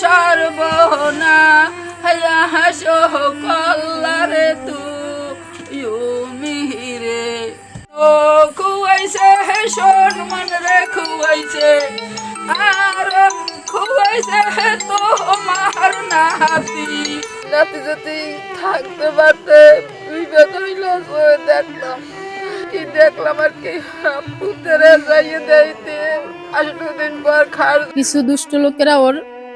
সর্বনা হয়া হাসো কল্লারে তু মিহিরে। ও খুয়াইছে শোন মন রে খুয়াইছে আর খুয়াইছে তো মার নাতি। নাতি যদি থাকতে পারতে বিপদ হইল দেখলাম কি দেখলাম আর কি? পুতরে যাইয়ে দেইতে আঠারো দিন পর খার কিছু দুষ্ট লোকেরা ওর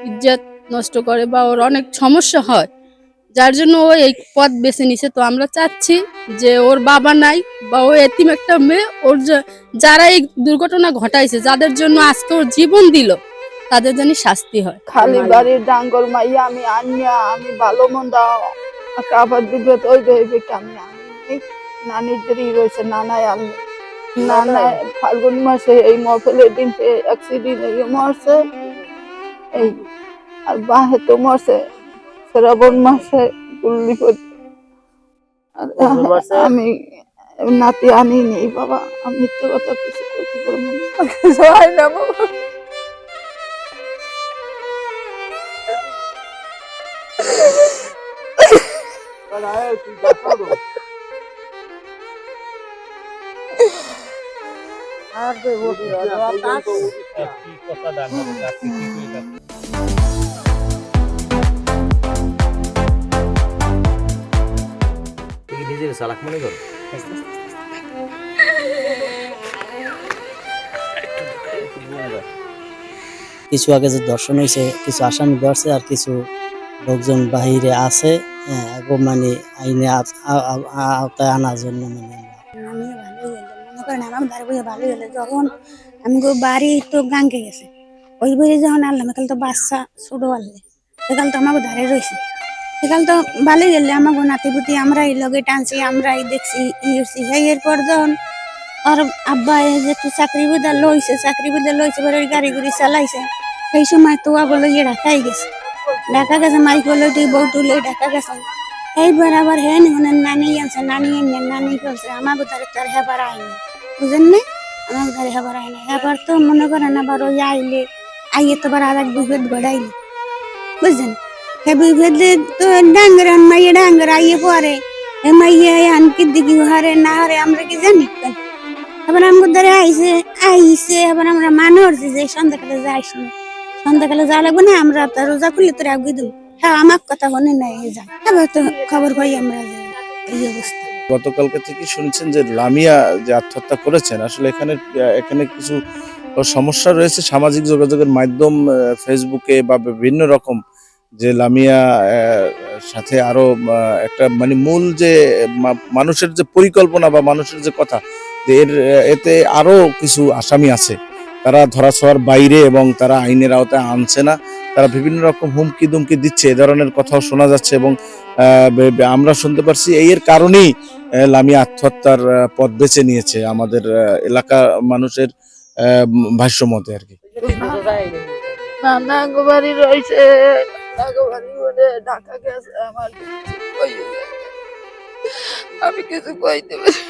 ইজ্জত নষ্ট করে বা ওর অনেক সমস্যা হয়। যার জন্য ও এই পথ বেছে নিছে। তো আমরা চাচ্ছি যে ওর বাবা নাই বা ও এতিম একটা মেয়ে ওর যারা এই দুর্ঘটনা ঘটাইছে যাদের জন্য আজকে ওর জীবন দিল তাদের জানি শাস্তি হয়। খালি বাড়ির ডাঙ্গর মাইয়া আমি আনিয়া আমি ভালো মন্দ আবার দিবে তো ওই আমি নানিদেরই রয়েছে নানায় আনলে নানা ফাল্গুন মাসে এই মফলের দিন অ্যাক্সিডেন্ট মরছে। এই আর বাহে তো মরছে শ্রাবণ মাসে গুল্লি আর আমি নাতি আনিনি বাবা আমি মিথ্যে কথা কিছু করতে পারব না। কিছু কি নিজের মনে কর? কিছু আগে যে দর্শন হয়েছে কিছু আসামি ধরছে আর কিছু লোকজন বাহিরে আছে হ্যাঁ, এখন মানে আইনে আওতায় আনার জন্য মানে আমার বাড়ি বইয়ে ভালো গেলে যখন আমি গো বাড়ি তো গাঙ্গে গেছে ওই বইয়ে যখন আনলাম একাল তো বাচ্চা ছোট আনলে একাল তো আমাকে ধারে রয়েছে একাল তো ভালোই গেলে আমাকে নাতিপুতি আমরা এই লগে টানছি আমরা এই দেখছি ই করছি সেই এরপর যখন আর আব্বা এই যে একটু চাকরি বুদা লইছে চাকরি বুদা লইছে এবার ওই গাড়ি গুড়ি চালাইছে সেই সময় তো বলে ইয়ে ঢাকাই গেছে ঢাকা গেছে মাইক বলে তুই বউ তুলে ঢাকা গেছে এইবার আবার হ্যাঁ মানে নানি আনছে নানি এনে নানি করছে আমার বোধহয় তার হেবার আইনি বুঝেন না আমার বোধহয় হেবার আইনি হেবার তো মনে করেন আবার ওই আইলে, আইয়ে তো আবার আর বিভেদ ঘটাইলে বুঝছেন? হে বিভেদে তো ডাঙ্গর মাইয়ে ডাঙ্গর আইয়ে পরে এ মাইয়ে আন কি দিকে হারে না হারে, আমরা কি জানি? আবার আমার ধরে আইছে আইছে, আবার আমরা মানে যে সন্ধ্যাকালে যাইস না সন্ধ্যাকালে যা লাগবে না, আমরা তো রোজা খুললে তোর আগে দেবো। হ্যাঁ আমার কথা মনে নাই যা। এবার তো খবর পাই আমরা গতকালকে থেকে শুনছেন যে লামিয়া যে আত্মহত্যা করেছেন, আসলে এখানে এখানে কিছু সমস্যা রয়েছে। সামাজিক যোগাযোগের মাধ্যম ফেসবুকে বা বিভিন্ন রকম যে লামিয়া সাথে আরও একটা মানে মূল যে মানুষের যে পরিকল্পনা বা মানুষের যে কথা এর, এতে আরও কিছু আসামি আছে। তারা ধরা ধরাছোঁয়ার বাইরে এবং তারা আইনের আওতায় আনছে না। তারা বিভিন্ন রকম হুমকি দুমকি দিচ্ছে, এ ধরনের কথাও শোনা যাচ্ছে এবং আমরা শুনতে পারছি এই এর কারণেই লামি আত্মহত্যার পথ বেছে নিয়েছে আমাদের এলাকা মানুষের ভাষ্য মতে আর কি। আমি কিছু কইতে পারি